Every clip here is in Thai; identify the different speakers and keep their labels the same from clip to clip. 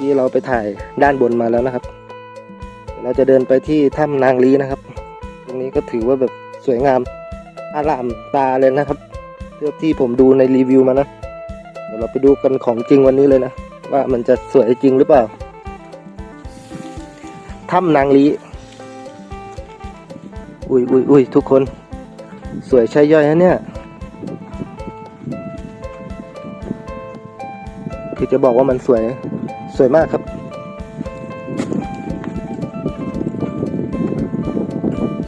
Speaker 1: ที่เราไปถ่ายด้านบนมาแล้วนะครับ เราจะเดินไปที่ถ้ำนางลีนะครับ ตรงนี้ก็ถือว่าแบบสวยงามอารามตาเลยนะครับเทียบที่ผมดูในรีวิวมานะเดี๋ยวเราไปดูกันของจริงวันนี้เลยนะ ว่ามันจะสวยจริงหรือเปล่าถ้ำนางลีอุ้ยอุ้ยอุ้ยทุกคน สวยใช่ย่อยนะเนี่ยคือจะบอกว่ามันสวย สวยมากครับ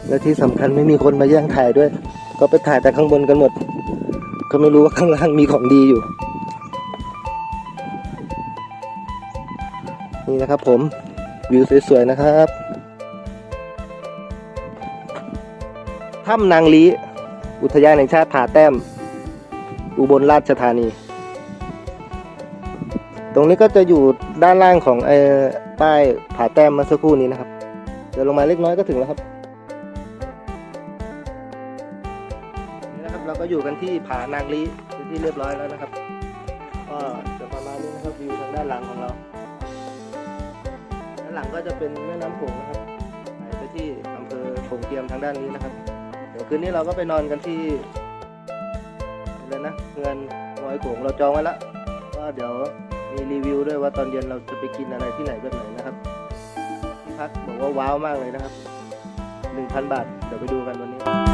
Speaker 1: และที่สำคัญไม่มีคนมาแย่งถ่ายด้วย ก็ไปถ่ายแต่ข้างบนกันหมด ก็ไม่รู้ว่าข้างล่างมีของดีอยู่ นี่นะครับผมวิวสวย ๆ นะครับถ้ำนางลีอุทยานแห่งชาติผาแต้ม อุบลราชธานี ตรงนี้ก็จะอยู่ด้านล่างของไอ้ป้ายผาแต้มเมื่อสักครู่นี้นะครับ เดินลงมาเล็กน้อยก็ถึงแล้วครับนี่นะครับ เราก็อยู่กันที่ผานางลีเป็นที่เรียบร้อยแล้วนะครับ ก็จะประมาณนี้นะครับวิวทางด้านหลังของเราด้านหลังก็จะเป็นแม่น้ำโขงนะครับไปที่อำเภอโขงเจียมทางด้านนี้นะครับ เดี๋ยวคืนนี้เราก็ไปนอนกันที่อะไรนะเงินงอยโขงเราจองไว้แล้วว่าเดี๋ยว มีรีวิวด้วยว่าตอนเย็นเราจะไปกินอะไรที่ไหนแบบไหนนะครับที่พักบอกว่าว้าวมากเลยนะครับ 1,000 บาท เดี๋ยวไปดูกันวันนี้